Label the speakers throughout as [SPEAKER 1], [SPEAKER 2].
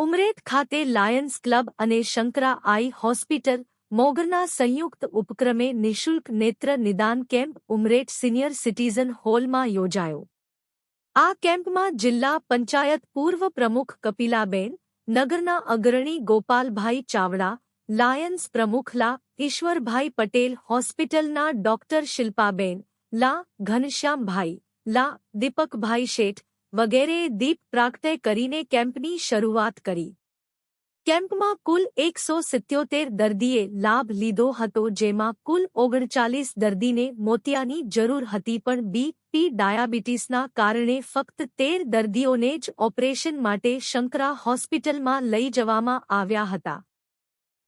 [SPEAKER 1] ઉમરેઠ ખાતે Lions club અને શંકરા આઈ hospital મોગરના સંયુક્ત ઉપક્રમે નિઃશુલ્ક નેત્ર નિદાન કેમ્પ ઉમરેઠ સિનિયર સિટીઝન હોલમાં યોજાયો આ કેમ્પમાં જિલ્લા પંચાયત પૂર્વ પ્રમુખ કપિલાબેન નગરના અગ્રણી ગોપાલભાઈ ચાવડા લાયન્સ પ્રમુખલા ઈશ્વરભાઈ પટેલ હોસ્પિટલના ડોક્ટર શિલ્પાબેન લા ઘનશ્યામભાઈ લા દીપકભાઈ શેઠ વગેરેએ દીપ પ્રાગટય કરીને કેમ્પની શરૂઆત કરી. કેમ્પમાં કુલ એકસો સિત્યોતેર દર્દીએ લાભ લીધો હતો, જેમાં કુલ ઓગણચાલીસ દર્દીને મોતિયાની જરૂર હતી પણ બીપી ડાયાબિટીસના કારણે ફક્ત તેર દર્દીઓને જ ઓપરેશન માટે શંકરા હોસ્પિટલમાં લઈ જવામાં આવ્યા હતા.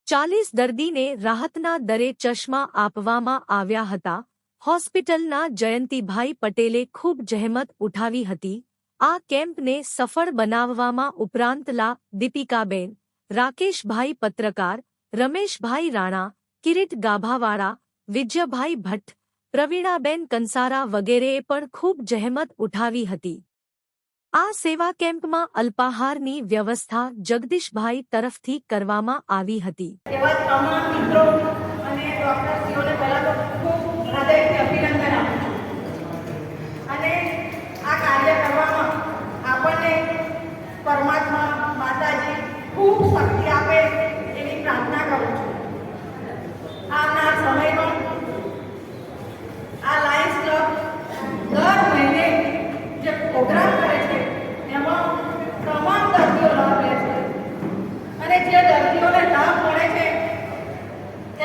[SPEAKER 1] ચાલીસ દર્દીને રાહતના દરે ચશ્મા આપવામાં આવ્યા હતા. હોસ્પિટલના જયંતિભાઈ પટેલે ખૂબ જહેમત ઉઠાવી હતી. આ કેમ્પને સફળ બનાવવામાં ઉપરાંતલા દીપિકાબેન, રાકેશભાઈ પત્રકાર, રમેશભાઈ રાણા, કિરીટ ગાભાવાળા, વિજયભાઈ ભટ્ટ, પ્રવીણાબેન કંસારા વગેરેએ પણ ખૂબ જહેમત ઉઠાવી હતી. આ સેવા કેમ્પમાં અલ્પાહારની વ્યવસ્થા જગદીશભાઈ તરફથી કરવામાં આવી હતી
[SPEAKER 2] એવા તમામ મિત્રો અને ડોક્ટરશ્રીઓને પહેલાં તો ખૂબ હૃદયથી અભિનંદન આપું છું અને આ કાર્ય કરવામાં આપણને પરમાત્મા માતાજી ખૂબ શક્તિ આપે એવી પ્રાર્થના કરું છું આવનાર સમયમાં આ લાયન્સ ક્લબ દર મહિને જે પ્રોગ્રામ કરે છે એમાં તમામ દર્દીઓ લાભ લે છે અને જે દર્દીઓને લાભ મળે છે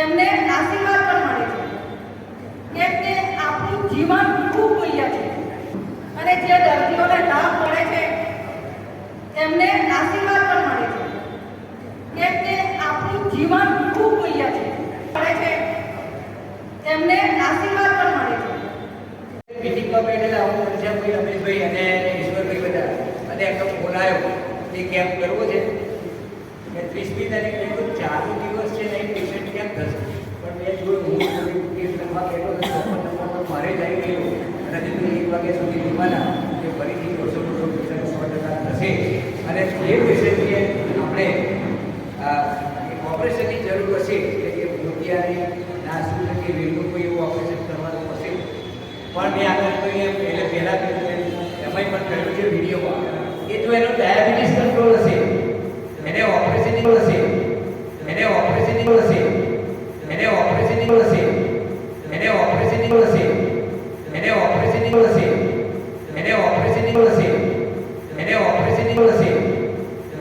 [SPEAKER 2] એમને આશીર્વાદ પણ મળે છે કેમ કે જીવન ખૂબ મૂલ્ય છે. અને જે દર્દીઓને લાભ મળે છે એમને આશીર્વાદ પણ મળે છે. કેમ કે આપણું જીવન ખૂબ મૂલ્ય છે. મળે છે એમને આશીર્વાદ પણ મળે છે.
[SPEAKER 3] મિટિંગમાં બેઠેલા હું ઘનશ્યામભાઈ રમેશભાઈ અને ઈશ્વરભાઈ બધા અને એમનો બોલાયો કે કેમ્પ કરવો છે? મેં ત્રીસમી તારીખ ચાલુ નથી તો એક વાગ્યા સુધી દીવાના કે ફરીથી દોઢસો દોઢસો પૈસા સો ટકા થશે. અને એ પેશન્ટને આપણે ઓપરેશનની જરૂર હશે એટલે કે મોતિયાની નાસું કે વેલનું કોઈ એવું ઓપરેશન કરવાનું હશે. પણ મેં આગળ તો એ પહેલાં પહેલાં કર્યું એમાંય પણ કર્યું છે વિડીયોમાં એ જો એનો ડાયાબિટીસ કંટ્રોલ હશે. એને ઓપરેશન હશે. એને ઓપરેશન હશે.